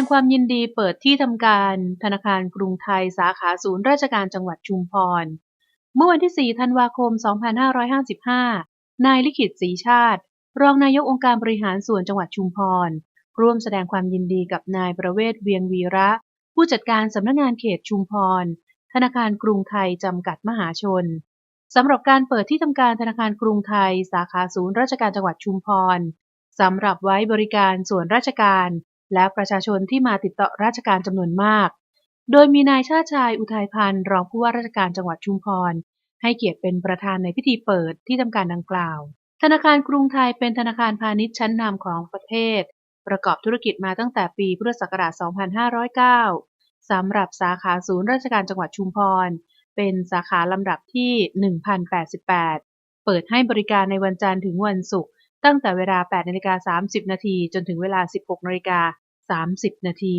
งความยินดีเปิดที่ทำการธนาคารกรุงไทยสาขาศูนย์ราชการจังหวัดชุมพร เมื่อวันที่ 4 ธันวาคม 2555 นายลิขิตศรีชาติ รองนายกองค์การบริหารส่วนจังหวัดชุมพร ร่วมแสดงความยินดีกับนายประเวศเวียงวีระ ผู้จัดการสำนักงานเขตชุมพร ธนาคารกรุงไทยจำกัดมหาชนสำหรับการเปิดที่ทำการธนาคารกรุงไทย สาขาศูนย์ราชการจังหวัดชุมพรสำหรับไว้บริการส่วนราชการ และประชาชนที่มาติดต่อราชการจำนวนมาก โดยมีนายชาติชายอุทัยพันธ์รองผู้ว่าราชการจังหวัดชุมพร ให้เกียรติเป็นประธานในพิธีเปิดที่ทำการดังกล่าว ธนาคารกรุงไทยเป็นธนาคารพาณิชย์ชั้นนำของประเทศ ประกอบธุรกิจมาตั้งแต่ปีพุทธศักราช 2509 สำหรับสาขาศูนย์ราชการจังหวัดชุมพร เป็นสาขาลำดับที่ 1088 เปิดให้บริการในวันจันทร์ถึงวันศุกร์ ตั้งแต่เวลา 8 นาฬิกา 30 นาที จนถึงเวลา 16 นาฬิกา 30 นาที